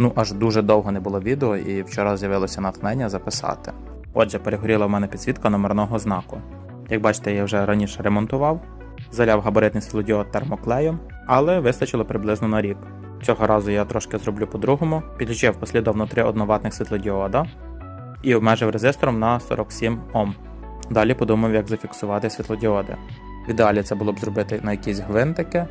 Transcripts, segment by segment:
Ну аж дуже довго не було відео, і вчора з'явилося натхнення записати. Отже, перегоріла в мене підсвітка номерного знаку. Як бачите, я вже раніше ремонтував, заляв габаритний світлодіод термоклеєм, але вистачило приблизно на рік. Цього разу я трошки зроблю по-другому, підключив послідовно три одноватних світлодіода і обмежив резистором на 47 Ом. Далі подумав, як зафіксувати світлодіоди. В ідеалі це було б зробити на якісь гвинтики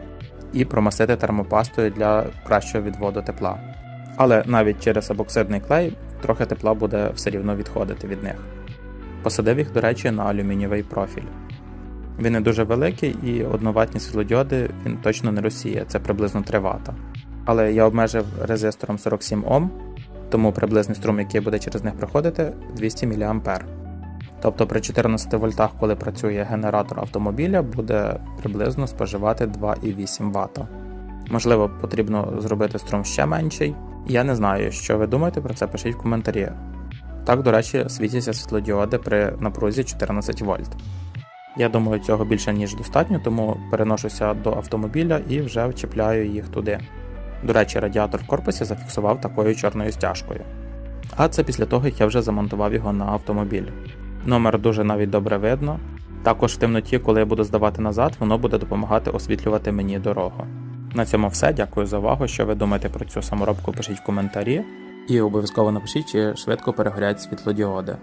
і промастити термопастою для кращого відводу тепла. Але навіть через абоксидний клей трохи тепла буде все рівно відходити від них. Посадив їх, до речі, на алюмінієвий профіль. Він не дуже великий і одноватні світлодіоди він точно не розсіє, це приблизно 3 Вт. Але я обмежив резистором 47 Ом, тому приблизний струм, який буде через них проходити, 200 мА. Тобто при 14 вольтах, коли працює генератор автомобіля, буде приблизно споживати 2,8 Вт. Можливо, потрібно зробити струм ще менший. Я не знаю, що ви думаєте про це, пишіть в коментарі. Так, до речі, світяться світлодіоди при напрузі 14 вольт. Я думаю, цього більше ніж достатньо, тому переношуся до автомобіля і вже вчіпляю їх туди. До речі, радіатор в корпусі зафіксував такою чорною стяжкою. А це після того, як я вже замонтував його на автомобіль. Номер дуже навіть добре видно. Також в темноті, коли я буду здавати назад, воно буде допомагати освітлювати мені дорогу. На цьому все. Дякую за увагу. Що ви думаєте про цю саморобку, пишіть в коментарі. І обов'язково напишіть, чи швидко перегорять світлодіоди.